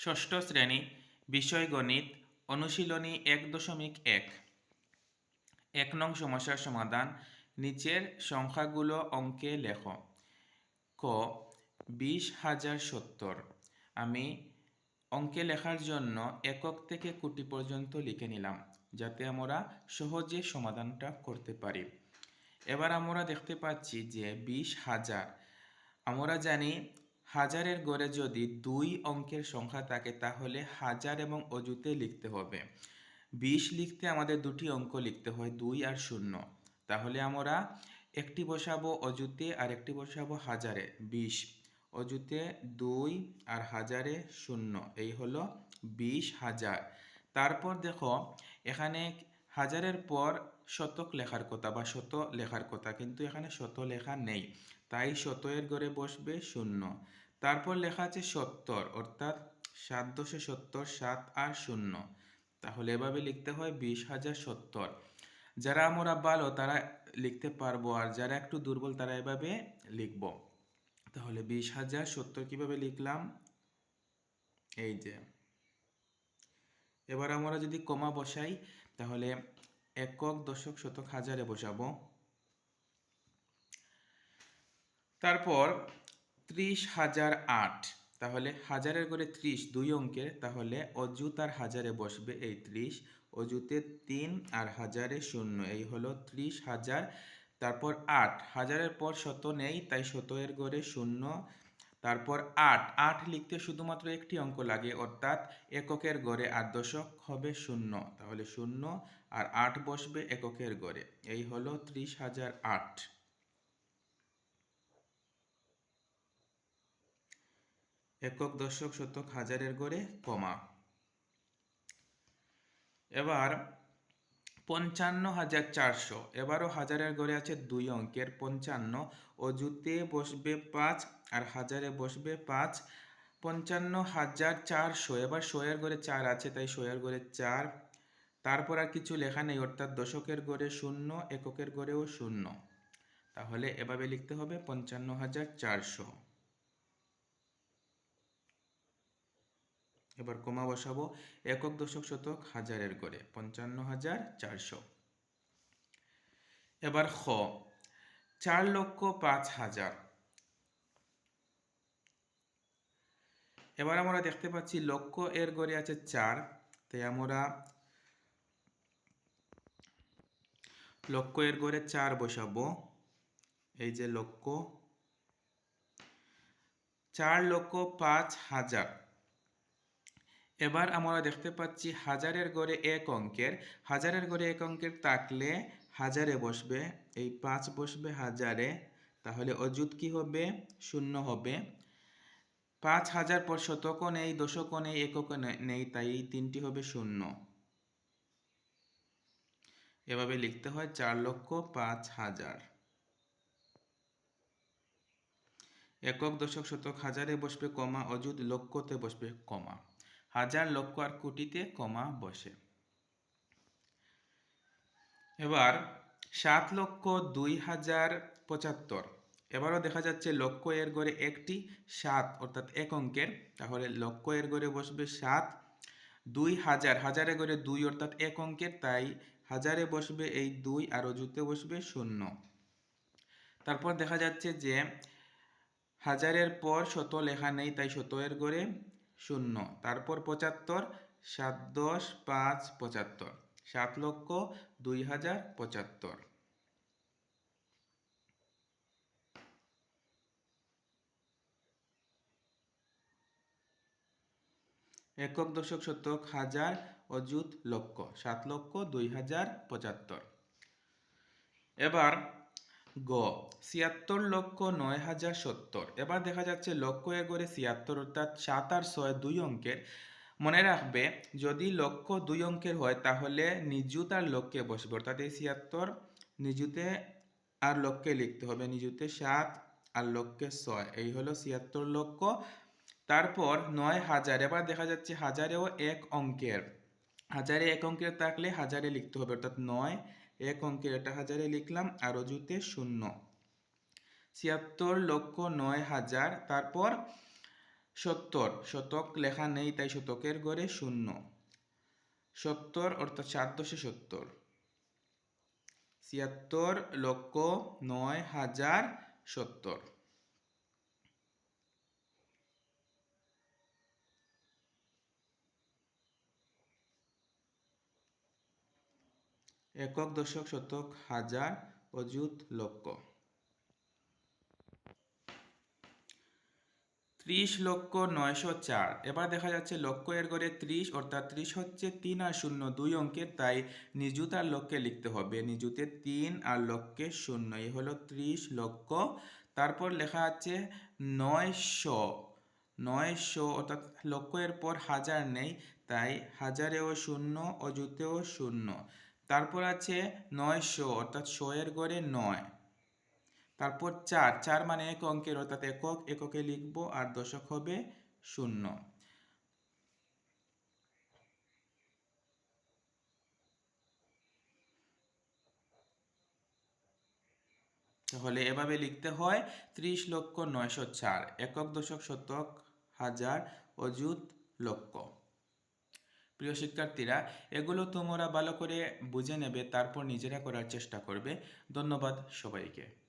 ষষ্ঠ শ্রেণি, বিষয় গণিত, অনুশীলনী এক দশমিক এক। এক নং সমস্যার সমাধান, নিচের সংখ্যাগুলো অঙ্কে লেখ। ক, বিশ হাজার সত্তর। আমি অঙ্কে লেখার জন্য একক থেকে কোটি পর্যন্ত লিখে নিলাম, যাতে আমরা সহজে সমাধানটা করতে পারি। এবার আমরা দেখতে পাচ্ছি যে বিশ হাজার। আমরা জানি হাজারের গড়ে যদি দুই অঙ্কের সংখ্যা থাকে, তাহলে হাজার এবং অজুতে লিখতে হবে। বিশ লিখতে আমাদের দুটি অঙ্ক লিখতে হয়, দুই আর শূন্য। তাহলে আমরা একটি বসাবো অজুতে আর একটি বসাবো হাজারে, বিশ। অজুতে দুই আর হাজারে শূন্য, এই হলো বিশ হাজার। তারপর দেখো, এখানে হাজারের পর শতক লেখার কথা বা শত লেখার কথা, কিন্তু এখানে শত লেখা নেই। তাই শতয়ের ঘরে বসবে শূন্য। তারপর লেখা আছে সত্তর, অর্থাৎ সাত দশে সত্তর, সাত আর শূন্য। তাহলে এভাবে লিখতে হয় বিশ হাজার সত্তর। যারা আমরা ভালো তারা লিখতে পারব, আর যারা একটু দুর্বল তারা এভাবে লিখব। তাহলে বিশ হাজার সত্তর কীভাবে লিখলাম? এই যে। এবার আমরা যদি কমা বসাই, তাহলে একক দশক শতক হাজারে বসাবো। তারপর ত্রিশ হাজার আট। তাহলে হাজারের করে ত্রিশ, দুই অঙ্কের, তাহলে অজুত আর হাজারে বসবে এই ত্রিশ অজুতে তিন আর হাজারে শূন্য, এই হলো ত্রিশ হাজার। তারপর আট, হাজারের পর শত নেই, তাই শত এর গড়ে শূন্য। তারপর আট আট লিখতে শুধুমাত্র একটি অঙ্ক লাগে, অর্থাৎ এককের গড়ে আর দশক হবে শূন্য, তাহলে শূন্য আর আট বসবে এককের গড়ে এই হলো ত্রিশ হাজার আট। একক দশক শতক হাজারের গড়ে কমা। এবার পঞ্চান্ন হাজার চারশো, এবারও হাজারের গড়ে আছে দুই অঙ্কের পঞ্চান্ন, অজুতে বসবে পাঁচ আর হাজারে বসবে পাঁচ, পঞ্চান্ন হাজার চারশো, এবার শোয়ের গড়ে চার আছে, তাই শোয়ের গড়ে চার। তারপর আর কিছু লেখা নেই, অর্থাৎ দশকের গড়ে শূন্য, এককের গড়েও শূন্য। তাহলে এভাবে লিখতে হবে পঞ্চান্ন হাজার চারশো। এবার কমা বসাবো। একক দশক শতক হাজারের করে পঞ্চান্ন হাজার চারশো। এবার খ, চার লক্ষ পাঁচ হাজার। এবার আমরা দেখতে পাচ্ছি লক্ষ এর গড়ে আছে চার। তাই আমরা লক্ষ এর গড়ে চার বসাবো। এই যে লক্ষ, চার লক্ষ পাঁচ হাজার। এবার আমরা দেখতে পাচ্ছি হাজারের গড়ে এক অঙ্কের। হাজারের গড়ে এক অঙ্কের থাকলে হাজারে বসবে, এই পাঁচ বসবে হাজারে, তাহলে অযুত কি হবে? শূন্য হবে। পাঁচ হাজার পর শতকও নেই দশকও নেই এককও নেই, তাই তিনটি হবে শূন্য। এভাবে লিখতে হয় চার লক্ষ পাঁচ হাজার। একক, দশক, শতক, হাজারে বসবে কমা, অযুত লক্ষতে বসবে কমা। হাজার লক্ষ আর কোটিতে কমা বসে। এবার সাত লক্ষ দুই হাজার পঁচাত্তর। এবারও দেখা যাচ্ছে লক্ষ এর গড়ে একটি সাত, অর্থাৎ এক অঙ্কের। তাহলে লক্ষ এর গড়ে বসবে সাত, দুই হাজার, হাজারে গড়ে দুই, অর্থাৎ এক অঙ্কের, তাই হাজারে বসবে এই দুই আর অজুতে বসবে শূন্য। তারপর দেখা যাচ্ছে যে হাজারের পর শত লেখা নেই তাই শত এর গড়ে শূন্য। তারপর পঁচাত্তর, সাত দশ, পাঁচ, পঁচাত্তর। সাত লক্ষ, দুই হাজার, পঁচাত্তর। একক দশক শতক, হাজার, অযুত লক্ষ। সাত লক্ষ, দুই হাজার, পঁচাত্তর। এবার গ। ছিয়াত্তর লক্ষ নয় হাজার সত্তর। এবার দেখা যাচ্ছে লক্ষ এগরে ছিয়াত্তর অর্থাৎ সাত আর ছয় দুই অঙ্কের। মনে রাখবে, যদি লক্ষ দুই অঙ্কের হয়, তাহলে নিযুত আর লক্ষ্যে বসবে। অর্থাৎ এই ছিয়াত্তর নিযুতে আর লক্ষ্যে লিখতে হবে। নিযুতে সাত আর লক্ষ্যে ছয়। এই হলো ছিয়াত্তর লক্ষ। তারপর নয় হাজার। এবার দেখা যাচ্ছে হাজারেও এক অঙ্কের। হাজারে এক অঙ্কের থাকলে হাজারে লিখতে হবে। অর্থাৎ নয় এক অঙ্কের এটা হাজারে লিখলাম, আর অজুতে শূন্য। ছিয়াত্তর লক্ষ নয় হাজার, তারপর সত্তর। শতক লেখা নেই, তাই শতকের গড়ে শূন্য। সত্তর, অর্থাৎ সাত দশে সত্তর। ছিয়াত্তর লক্ষ নয় হাজার, সত্তর। একক দশক শতক হাজার অযুত লক্ষ। ত্রিশ লক্ষ নয়শো চার। এবার দেখা যাচ্ছে লক্ষ এর গড়ে ত্রিশ, অর্থাৎ ত্রিশ হচ্ছে তিন আর শূন্য দুই অঙ্কের, তাই নিযুত আর লক্ষ্যে লিখতে হবে। নিযুতে তিন আর লক্ষ্যে শূন্য এই হলো ত্রিশ লক্ষ। তারপর লেখা আছে নয়শো নয়শো, অর্থাৎ লক্ষ এর পর হাজার নেই, তাই হাজারেও শূন্য, অযুতেও শূন্য। তারপর আছে নয়শো, অর্থাৎ শো এর গড়ে নয়। তারপর চার চার মানে এক অঙ্কের, অর্থাৎ একক, এককে লিখব আর দশক হবে শূন্য। তাহলে এভাবে লিখতে হয় ত্রিশ লক্ষ নয়শো চার, একক দশক শতক হাজার অযুত লক্ষ। প্রিয় শিক্ষার্থীরা, এগুলো তোমরা ভালো করে বুঝে নেবে, তারপর নিজেরা করার চেষ্টা করবে। ধন্যবাদ সবাইকে।